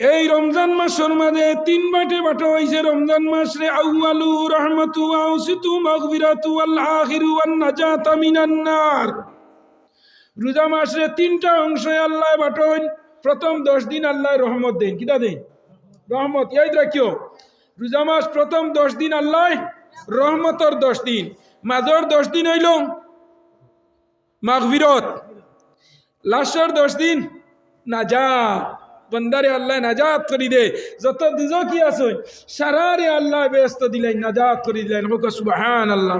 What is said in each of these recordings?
এই রমজান মাসের মাঝে তিন বাটে বাটো হইছে। রমজান মাস রে আউয়ালু রহমাতু আউসিতু মাগফিরাতু আল আখিরু ওয়ান নাজাতা মিনান নার। রোজা মাস তিনটা অংশে আল্লাহ বাটন প্রথম দশ দিন আল্লাহ রহমত দেন। কিতা দেন? রহমত। ইয়াদ রাখিও রোজা মাস প্রথম দশ দিন আল্লাহ রহমতর দশ দিন। মাজর দশ দিন হইল মাগফিরত। লাস্টর দশ দিন নাজাত। বন্দারে আল্লাহ নাজাত করি দে। যত দুজো কি আছে, সারারে আল্লাহ ব্যস্ত দিলেন নাজাত করি দিলেন সুবাহান আল্লাহ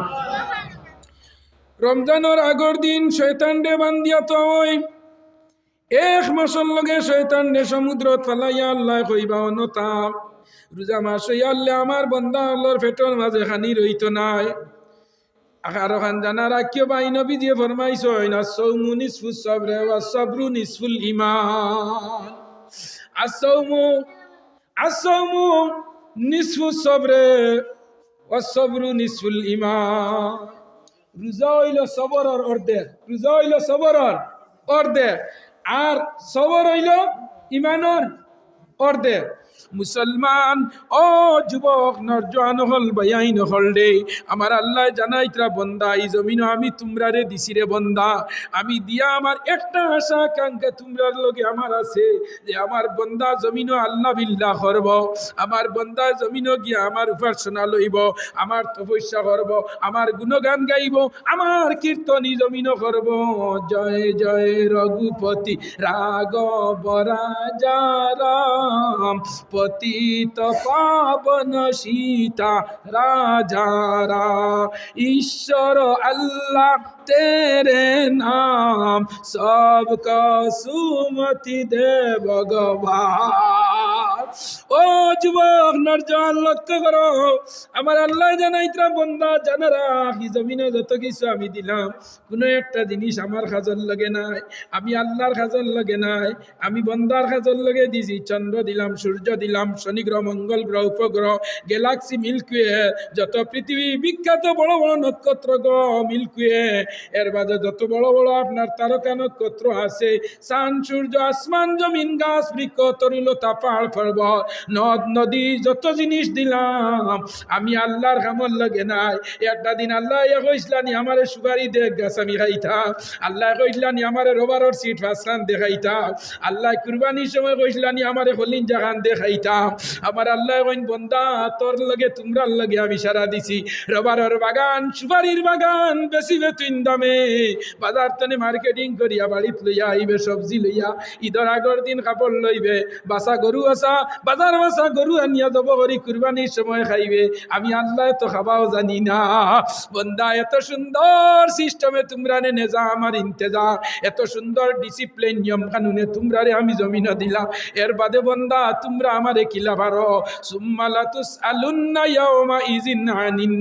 রমজানের আগর দিন শৈতান ডে বান্দিয়া তো ওই। এক মাসের লগে শৈতান ডে সমুদ্র ফালাইয়া আল্লাহ কইবা অনতা রোজা মাস হইয়া আল্লাহ আমার বন্দা আল্লাহর পেটর মাঝে খানি রইত নাই। আকার খান জানা রাখিও বাই নবী দিয়ে ফরমাইছ না সৌমু নিসফুল সবরে ওয়া সবরু নিসফুল ইমান। আসৌমু আসৌমু নিসফু সবরে ওয়া সবরু নিসফুল ইমান রোজা হইল সবরর অর্ধেক রোজা হইল সবরর অর্ধেক আর সবর হইল ইমানর অর্ধেক মুসলমান, ও যুবক, নরজান হল বায়াইন হল রে। আমার আল্লাহ জানাই জানাইতরা বন্দা, এই জমিন আমি তোমরা রে দিছি রে বন্দা। আমি দিয়া আমার একটা আশা কাঙ্ক্ষা তোমরার লগে আমার আছে, যে আমার বন্দা জমিন আল্লাহ বিল্লাহ করব। আমার বন্দা জমিন গিয়া আমার উপাসনা লইব, আমার তপস্যা করব, আমার গুণগান গাইব, আমার কীর্তনী জমিন করব। জয় জয়, রঘুপতি, রাঘব, রাজা পতিত পাবন সীতা রাজারা ঈশ্বর আল্লাহ তেরে নাম সব সুমতি দে ভগবান। ও যুবক, নরজান, লক্ষ্য করো। আমার আল্লাহ জানাইতরা, বন্দা জানারা কি জমিনে যত কিছু আমি দিলাম, কোনো একটা জিনিস আমার খাজর লাগে নাই, আমি আল্লাহর খাজর লাগে নাই, আমি বন্দার খাজর লগে দিছি, চন্দ্র দিলাম, সূর্য দিলাম, শনি গ্রহ, মঙ্গল গ্রহ, উপগ্রহ, গ্যালাক্সি মিল্কওয়ে যত পৃথিবী বিখ্যাত বড় বড় নক্ষত্র গ্রহ মিল্কওয়ে এর বাদে যত বড় বড় আপনার তারকা নক্ষত্র আছে সান সূর্য, আসমান, জমিন, গাছ, বৃক্ষ, তরিলতা, পাহাড়, পর্বত নদ, নদী, যত জিনিস দিলাম, আমি আল্লাহর কামল লাগে নাই। একটা দিন আল্লাহ ইয়া কইসলানি, আমারে সুপারি দেখ গাছ আমি খাইতাম। আল্লাহ কইসলানি, আমারে রবারর সিট ফাসলান দেখাইতাম। আল্লাহ কুরবানির সময় কইসলানি, আমারে হলিন জাহান দেখাইতাম। আমার আল্লাহ কইন, বন্দা, তোর লগে তোমরার লগে আমি সারা দিছি। রবারর বাগান, সুপারির বাগান, বেশি বেতুইন দামে। বাজার তনে মার্কেটিং করিয়া বাড়িত লইয়া আইবে, সবজি লইয়া। ঈদর আগর দিন কাপড় লইবে। বাসা গরু আসা বাজার বাসা গরু আনিয়া যাব করি কুরবানির সময় খাইবে। আমি আল্লাহ তো খাবাও জানি না। বন্দা, এত সুন্দর সিস্টেমে তোমরা নেজা আমার ইন্তেজা এত সুন্দর ডিসিপ্লিন নিয়ম কানুনে তোমরা রে আমি জমিন দিলাম এর বাদে বন্দা, তোমরা আমারে কিলা পারো সুম্মালা তুস আলুন্না ইয়াউমা ইজিন আনিন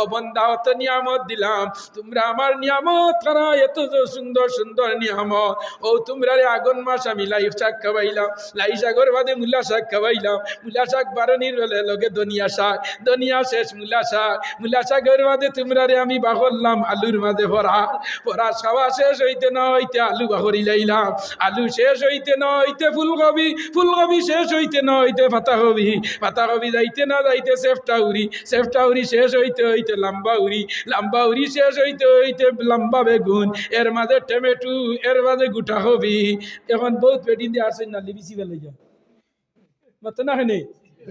ও বন্দা, অত নিয়ামত দিলাম। তোমরা আমার নিয়ামত করা এত সুন্দর সুন্দর নিয়ামত। ও তোমরা রে আগুন মাস আমি লাইফ চাক খাবাইলাম লাই শাকর বাদে মূলা শাক খাওয়াইলাম, মূলা শাক বারণির বেলে লগে দনিয়া শাক দনিয়া শেষ মূলা শাক, মূলা শাকের বাদে তোমরা রে আমি বাহরলাম আলুর মাঝে ভরা ভরা খাওয়া শেষ হইতে না হইতে আলু বাহরি লাইলাম, আলু শেষ হইতে না হইতে ফুলকপি ফুলকপি শেষ হইতে না হইতে পাতাকপি পাতাকপি যাইতে না যাইতে সেফটা উড়ি সেফটা উড়ি শেষ হইতে হইতে লম্বা উড়ি লম্বা উড়ি শেষ হইতে হইতে লম্বা বেগুন, এর মাঝে টমেটো, এর মাঝে গুটা হবি এখন বহুত পেটিন দিয়ে আসছেন না, লিবিসি ফেলে যা মাত্র না হেনে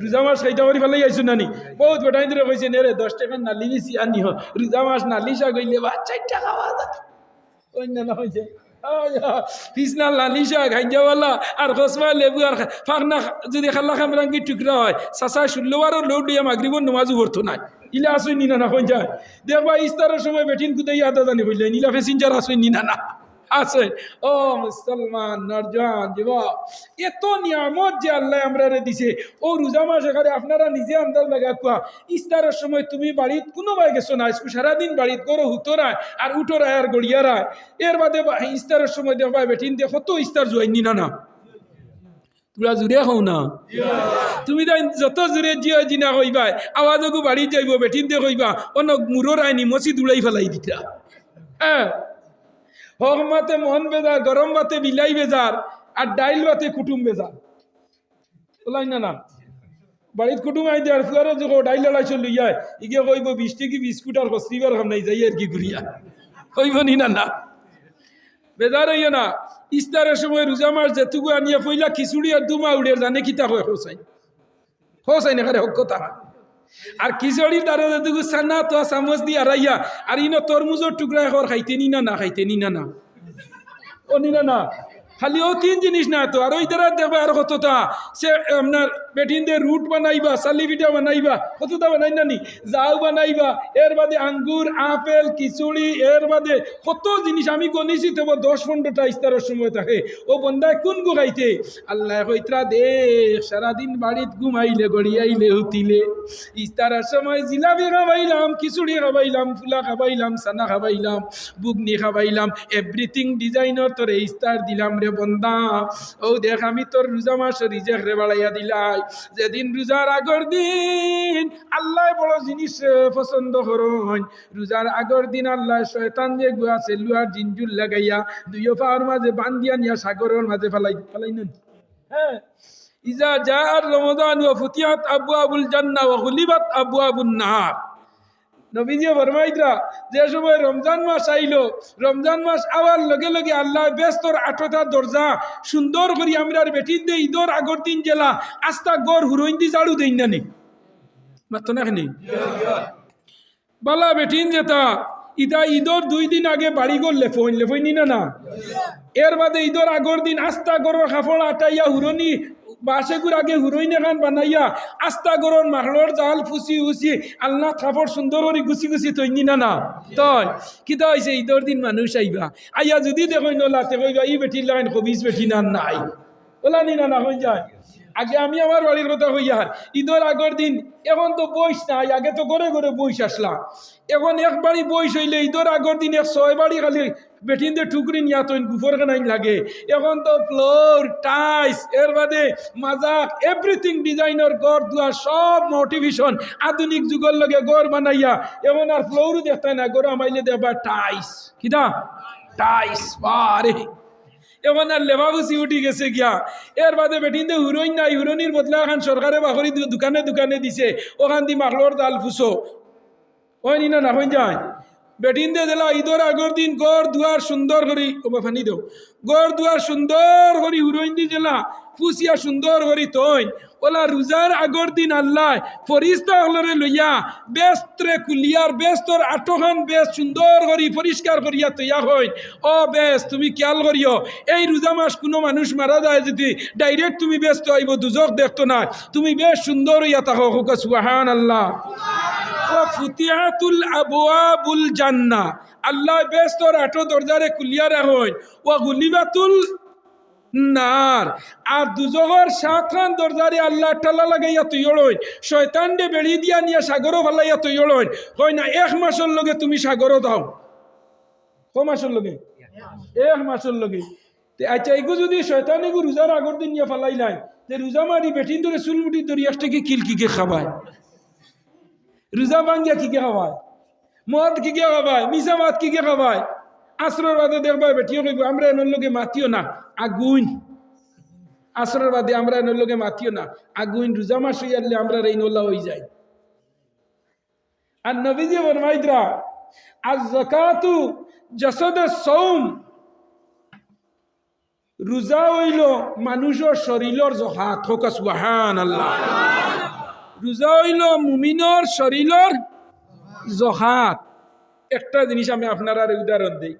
রোজা মাস খাইতে পারি ফেলাই আইসু নানি। বহুত বেটাই ধরে কইছে নে রে, দশ টাকা নালি বিসি আনি হ। রোজা মাস নালি শাক হইলে বা চারটা খাওয়া যায় অন্যান্য হয়েছে পিছনা লালিশা গাঞ্জাওয়ালা আর খসমা, লেবু আর ফাঁকনা যদি খাল্লা খামরাঙ্গি টুকরা হয় চাচা ষোলোবারও লোড দিয়ে মাগরিব নমাজও ভরতো নাই। ইলা আসই নিনা না হয়ে যায়। দেখবা ইস্তারের সময় বেটিন কুদাই আদা জানি হইলেন ইলা ফেসিঞ্জার আসই নিনা না। আছে। ও মুসলমান, নরজান, যুবক, এত নিয়ামত যে আল্লাহ আমরা দিছে। ও রোজা মাস এখানে আপনারা নিজে আন্দাজ লাগা কুয়া, ইস্তারের সময় তুমি বাড়িত কোনো বাই গেছো না সারাদিন বাড়িত করো হুতরায় আর উঠোরায় আর গড়িয়ারায় এর বাদে ইস্তারের সময় দেখবা বেটিন দেখো তো ইস্তার জোয়াই নিনা না। তোরা জুড়ে হও না। তুমি তাই যত জোরে জিও জিনা কইবা আওয়াজকো বাড়ি যাইব বেটিন দিয়ে কইবা অন মুরর আইনি মচি দুলাই ফেলাই দিতা। হ্যাঁ। হক মাতে মন বেজার গরম বাতে বিলাই বেজার, আর ডাইল বাতে কুটুম বেজার। ওলাই না না। বাড়িত কুটুম আই দেয়ার ফুয়ারও যে ডাইল লড়াই চলি যায় ইগে কইব বিশ টিকি বিস্কুট আর হস্তিবার খাম নাই, যাই আর কি ঘুরিয়া কইব নি না না। বেজার হইয়া না। ইস্তারের সময় রোজা মাস যেটুকু আনিয়া ফইলা খিচুড়ি আর দুমা উড়ে জানে কিতা কয় হোসাই হোসাই না খারে হকতা আর খিচুড়ির দ্বারা যেটুকু সানা তো চামচ দিয়ে আড়াইয়া আর ইনো তরমুজের টুকরা এখন খাইতেনি না না খাইতেনি না না অনি না না। খালি ও তিন জিনিস না তো, আর ওই দ্বারা দেখবে আর কতটা? সে আপনার বেটিন দিয়ে রুট বানাইবা সালি পিঠা বানাইবা, কতটা বানাই না নি বানাইবা, এর বাদে আঙ্গুর, আপেল, খিচুড়ি, এর বাদে কত জিনিস আমি গণিছি তবে দশ পনেরোটা ইস্তারের সময় থাকে। ও বন্দায় কোন গো খাইতে? আল্লাহ কইত্রা দেখ সারাদিন বাড়িত ঘুমাইলে, গড়িয়াইলে হুতিলে ইস্তারের সময় জিলাপি খাবাইলাম খিচুড়ি খাবাইলাম ফুলা খাবাইলাম সানা খাবাইলাম বুগনি খাবাইলাম এভরিথিং ডিজাইনের তোর ইস্তার দিলাম রে বন্দা। ও দেখ, আমি তোর রোজা মাস রিজেক রে বাড়াইয়া দিলাই। যেদিন রোজার আগর দিন আল্লাহ বড় জিনিস পছন্দ করন রোজার আগর দিন আল্লাহ শয়তান যে গুয়া সেলুয়ার জিনজুল লাগাইয়া দুইও পাওয়ার মাঝে বান্দিয়া নিয়া সাগরের মাঝে ফেলাই ফেলাই নেন হ্যাঁ। ইজা জার রমজান ওয়া ফুতিয়াত আবওয়াবুল জান্নাহ ওয়া গুলিবাত আবুল নার নবীজি ফরমাইতরা যে সময় রমজান মাস আইলো, রমজান মাস আওয়ার লগে লগে আল্লাহ ব্যস্তর আঠটা দরজা সুন্দর করি আমরা বেটিন দে ঈদর আগর দিন জেলা আস্তা গড় হুরইন দি জাড়ু দেই না নি? মাত্র না বালা বেটিন যেতা ইতা ঈদর দুই দিন আগে বাড়ি গর লেফইন লেফইন না না? এর বাদে ঈদর আগর দিন আস্তা গরর কাপড় আটাইয়া হুরনি বাসেগুর আগে হুরইনে খান বানাইয়া আস্তা গরম মাহলোর জাল ফুসি উসি আল্লাহ থাপর সুন্দর করে গুছি গুছি তৈনি না না তই, কিতা হয়েছে ঈদর দিন মানুষ আইবা আইয়া যদি দেখো নলাতে কইবা ই বেটি লাইন কবিস বেটি না নাই। ওলা নি না হয়ে যায়। আগে আমি আমার বাড়ির কথা হই আর। ঈদের আগের দিন এখন তো বইস নাই, আগে তো ঘরে ঘরে বইস আসলাম। এখন এক বাড়ি বইস হইলে ঈদের আগের দিন এক ছয় বাড়ি খালি বেটিন দিয়ে টুকরি নিয়া তো গুফর কেনাই লাগে। এখন তো ফ্লোর টাইস এর বাদে মাজাক এভরিথিং ডিজাইনের গড় দুয়ার সব মোটিভেশন আধুনিক যুগের লগে গড় বানাইয়া এখন আর ফ্লোরও দেখতে না গড় আমাইলে দেবা টাইস কিনা টাইস বারে। এমন আর লেবাবুসি উঠি গেছে গিয়া। এর বাদে বেটিন হুরোইন নাই হুরোনির বদলা এখন সরকারে বাকরি দোকানে দোকানে দিছে। ওখান দি মাকলোর তাল ফুসো ওই নি না না হইন যায়? বেটিন দে দিলা ঈদর আগর দিন, গড় দুয়ার সুন্দর করি ও ফানি দেও। গড় দুয়ার সুন্দর করি হুরোইন দি জেলা ফুসিয়া সুন্দর করি তই। ওলা রোজার আগর দিন আল্লাহ ফরিস্তা হলরে লইয়া বেস্তরে কুলিয়ার বেস্তর আঠখান বেশ সুন্দর করি পরিষ্কার করিয়া তৈয়া হইন। ও বেশ তুমি খেয়াল করিও এই রোজা মাস কোনো মানুষ মারা যায় যদি ডাইরেক্ট তুমি ব্যস্ত আইব দুজক দেখতো না তুমি বেশ সুন্দর হইয়া থাকো হুকা সুহান আল্লাহ ও ফুতিয়াতুল আবওয়াবুল জান্না আল্লাহ বেশ তোর আটো দরজারে কুলিয়া রাখইন ও গুলিবাতুল নার। আর দুজগর সাতখান দরজারে আল্লাহ টালা লাগাইয়া তুইড়ইন শয়তান দে বেড়ি দিয়া নিয়া সাগরও ফালাইয়া তুইড়ইন কই না, এক মাসের লগে তুমি সাগরও দাও। ক মাসের লগে? এক মাসের লগে। আচ্ছা এগু যদি শয়তান এগু রোজার আগর দিন নিয়ে ফালাই নাই যে রোজা মারি বেটিন ধরে চুলমুটি ধরি একটা কি কিলকিকে খাবায়? রোজা ভাঙ্গিয়া কি কে খাবায়? মদ কি কে খাবায়? মিশা মাত কি কে খাবায়? আসরের বাদে দেখবা বেটিও কইব আমরা এনের লগে মাতিও না আগুন আসরের বাদে আমরা এনের লগে মাতিও না আগুন রোজা মাস হইয়ালে আমরা এই নল্লা হয়ে যাই আর নবীজি ফরমাইদরা আর জাকাতু জাসদ সৌম রোজা হইল মানুষের শরীরের জহাত হোক সুহান আল্লাহ রোজা হইল মুমিনর শরীরের জহাত একটা জিনিস আমি আপনার উদাহরণ দিই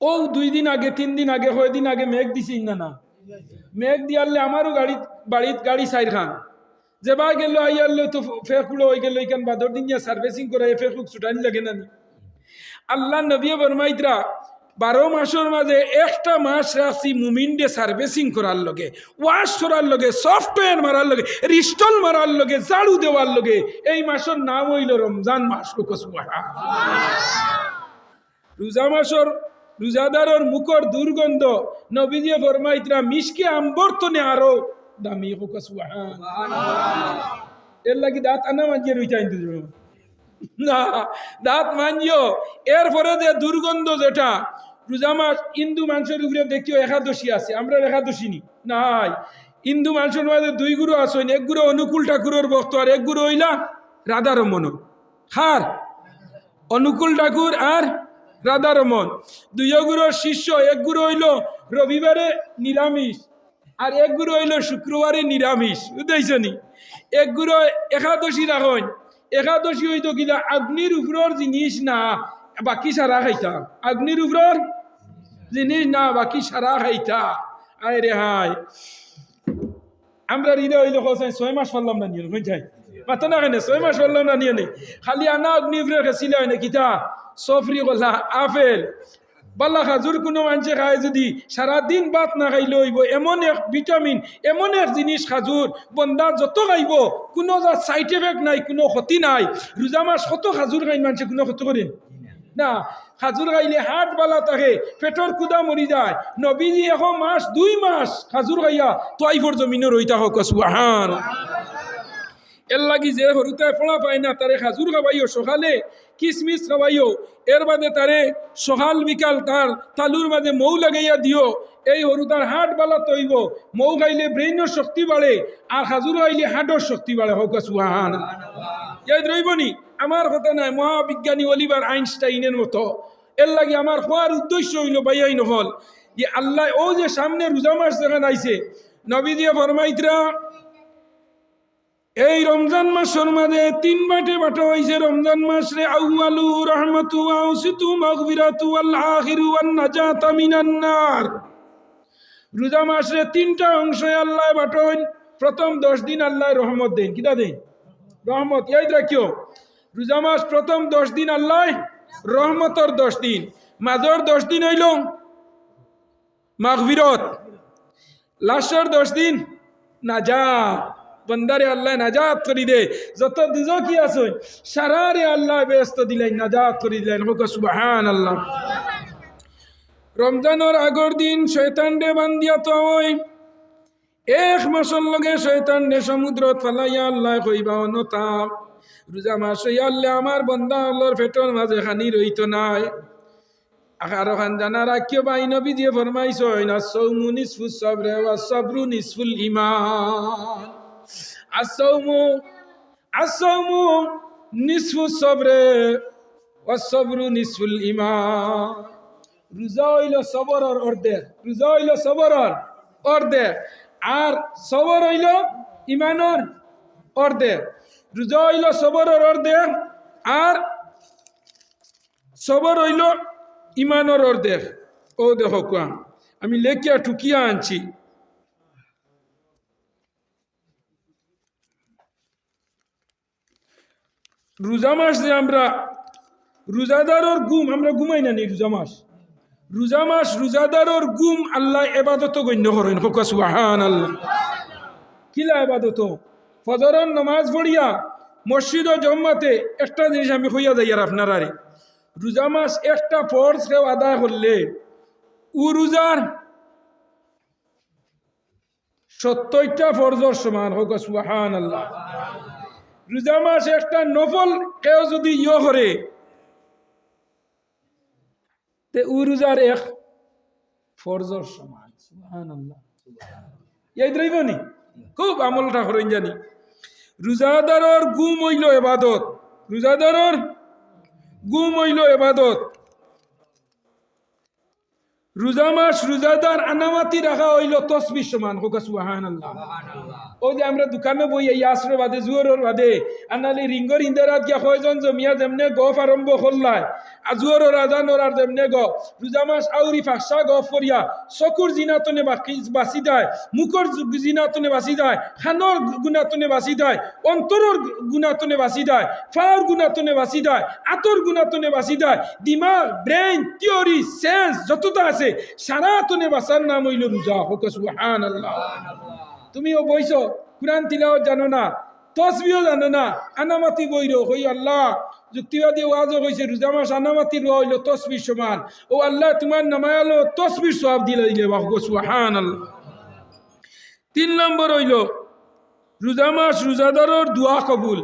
ও দুই দিন আগে, তিন দিন আগে, কয় দিন আগে মেঘ দিছি না না? মেঘ দিয়ারলে আমারও গাড়ি বাড়িত গাড়ি সাইর খান। যেবা গেল আইয়ারলে তো ফেকুলো হয়ে গেল, এখান বাদর দিন সার্ভিসিং করে ফেকুক ছুটানি লাগে না আল্লাহ নবী বরমাইতরা বারো মাসের মাঝে একটা মাস রাখছি মুমিন ডে সার্ভিসিং করার লগে, ওয়াশ করার লগে, সফটওয়্যার মারার লগে, রিস্টল মারার লগে, ঝাড়ু দেওয়ার লগে, এই মাসের নাম হইল রমজান মাস লোকসুয়াহা রোজা মাসর রোজাদারর মুখর দুর্গন্ধ নবীজি ফরমাইতরা মিশকে আম্বর্তনে আরও দামি লোকসুয়াহা এর লাগি দাঁত আনা মাঝিয়ে রইতা না দাঁত মাঞ্জিও এরপরে যে দুর্গন্ধ যেটা রোজা মাস হিন্দু মানুষের উপরে দেখিও একাদশী আছে আমরা একাদশী নি নাই। হিন্দু মানুষের মাঝে দুই গুরু আসেন এক গুরু অনুকূল ঠাকুরের ভক্ত আর এক গুরু হইলা রাধারমন হার অনুকূল ঠাকুর আর রাধারমন, দুই গুরুর শিষ্য, এক গুরু হইল রবিবারে নিরামিষ, আর এক গুরু হইল শুক্রবারে নিরামিষ বুঝতেছনি এক গুরু একাদশী রাখেন, একাদশী হইতো কিলা আগ্নির উপরের জিনিস না, বাকি সারা খাইতা? আগ্নির উপরের জিনিস না, বাকি সারা খাইতা? আয় রে হায়। আমরা হৃদয় হইলে হোসেন ছয় মাস পারলাম না নিয়ে বুঝাই মাথা না কেন ছয় মাস পারলাম না নিয়ে নেই খালি আনা অগ্নি উপরে খেছিল হয় না কিতা সফরি কলা আপেল বাল্লা খাজুর কোনো মানুষে খায় যদি সারাদিন ভাত না খাইলে হইব এমন এক ভিটামিন এমন এক জিনিস খাজুর বন্দা যত খাইব কোনো যা সাইড এফেক্ট নাই কোনো ক্ষতি নাই রোজা মাস কত খাজুর খাই মানুষে কোনো ক্ষতি করেন না খাজুর খাইলে হাট বালা থাকে পেটর কুদা মরি যায় নবীজি এখন মাস দুই মাস খাজুর খাইয়া তোয়াইফর জমিনে রই থাকক সুহান এর লাগি যে সৰুতে ফলা পায় না, তারে খাজুর খাবাইও সকালে কিসমিস খাবাইও এর বাদে তারে সকাল বিকাল তার তালুর মাঝে মৌ লাগাইয়া দিও। এই সৰু তার হাট বালা তৈব। মৌ খাইলে ব্রেইনের শক্তি বাড়ে আর খাজুর খাইলে হার্টর শক্তি বাড়ে হোক সুহান ইয়াদ রইবনি আমার কথা নাই, মহাবিজ্ঞানী অলিভার আইনস্টাইনের মতো। এর লাগে আমার হওয়ার উদ্দেশ্য হইল বাইয়াই নহল। যে আল্লাহ ও যে সামনে রোজা মাস যেখানে আইছে নবী দিয়ে এই রমজান মাসের মাঝে তিন বাটে বাটা হয়েছে রমজান মাস রে আউয়ালু রহমতু আউসিতু মাগফিরাতু আল আখিরু ওয়ান নাজাতা মিনান নার। রোজা মাস তিনটা অংশে আল্লাহ বাটন প্রথম দশ দিন আল্লাহ রহমত দেন। কিতা দেন? রহমত। ইয়াদ রাখিও রোজা মাস প্রথম দশ দিন আল্লাহ রহমতর দশ দিন। মাজর দশ দিন হইল মাগফিরত। লাস্টর দশ দিন নাজাত। বন্দারে আল্লাহ নাজাত করি দে। যত দুজ কি আছে, সারারে আল্লাহ ব্যস্ত দিলেন, নাজাত করি দিলেন। সুবাহান আল্লাহ রমজানের আগর দিন শৈতান ডে বান্দিয়া তো ওই এক মাসের লগে শৈতান ডে সমুদ্র ফালাইয়া আল্লাহ কইবা অনতা রোজা মাস আল্লাহ আমার বন্দা আল্লাহর পেটর মাঝে খানি রইতো নাই। আকার খান জানা রাখিও বাই নবী দিয়ে ফরমাইছ না সৌমু নিসফু সবরে ওয়া সবরু নিসফুল ইমান। আসৌমু আসৌমু নিসফু সবরে ওয়া সবরু নিসফুল ইমান রোজা হইল সবরর অর্ধেক রোজা হইল সবরর অর্ধেক আর সবর হইল ইমানর অর্ধেক রোজা হইল সবরর অর্ধেক আর সবর হইল ইমানর অর্ধেক ও দেখো কোয়া আমি লেখিয়া টুকিয়া আনছি। রোজা মাস যে আমরা রোজাদারর গুম আমরা ঘুমাই না নি রোজা মাস। রোজা মাস রোজাদারর গুম আল্লাহ এবাদত গণ্য করেন। সুহান আল্লাহ কিলা এবাদত? ফজরের নমাজ পড়িয়া মসজিদ ও জম্মাতে একটা জিনিস আমি হইয়া যাই আর আপনার আরে রোজা মাস একটা ফর্জ কেউ আদায় করলে উ রোজার সত্তরটা ফরজর সমান। হোক সুহান আল্লাহ রোজা মাসে একটা নফল কেউ যদি ইয় করে, তে উ রোজার এক ফরজর সমান এই আল্লাহ নি খুব আমলটা করেন জানি। রোজাদারর গুম হইল এবাদত, রোজাদারর গুম হইল এবাদত। রোজা মাস রোজাদার আনামাতি রাখা হইল তসবির সমান হোক সুহান আল্লাহ ও যে আমরা দোকানে বই এই আসর বাদে জুয়রের বাদে আনালি রিঙ্গর ইন্দারাত গিয়া কয়জন জমিয়া যেমনে গফ আরম্ভ করলাই আজুয়র রাজানোর আর যেমনে গ রোজা মাস আউরি ফাঁসা গফ করিয়া চকুর জিনাতনে বাকি বাঁচি যায় মুখর জিনাতনে বাঁচি যায় খানোর গুণাতনে বাঁচি যায় অন্তরর গুণাতনে বাঁচি যায় ফাওয়ার গুণাতনে বাঁচি যায় আতর গুণাতনে বাঁচি যায় দিমাগ ব্রেন থিওরি সেন্স যতটা আছে সারাতনে বাঁচার নাম হইল রোজা হোক সুহান আল্লাহ তুমিও বইছ কোরআন তিলাও জানো না তসবিও জানো না আনামাতি বইর হই আল্লাহ। যুক্তিবাদী ওয়াজও কইছে রোজা মাস আনামাতি রোয়া হইল তসবির সমান। ও আল্লাহ তোমার নামায়ালো তসবির সব দিলে দিলে বাহ সুহান আল্লাহ তিন নম্বর হইল রোজা মাস রোজাদারর দোয়া কবুল।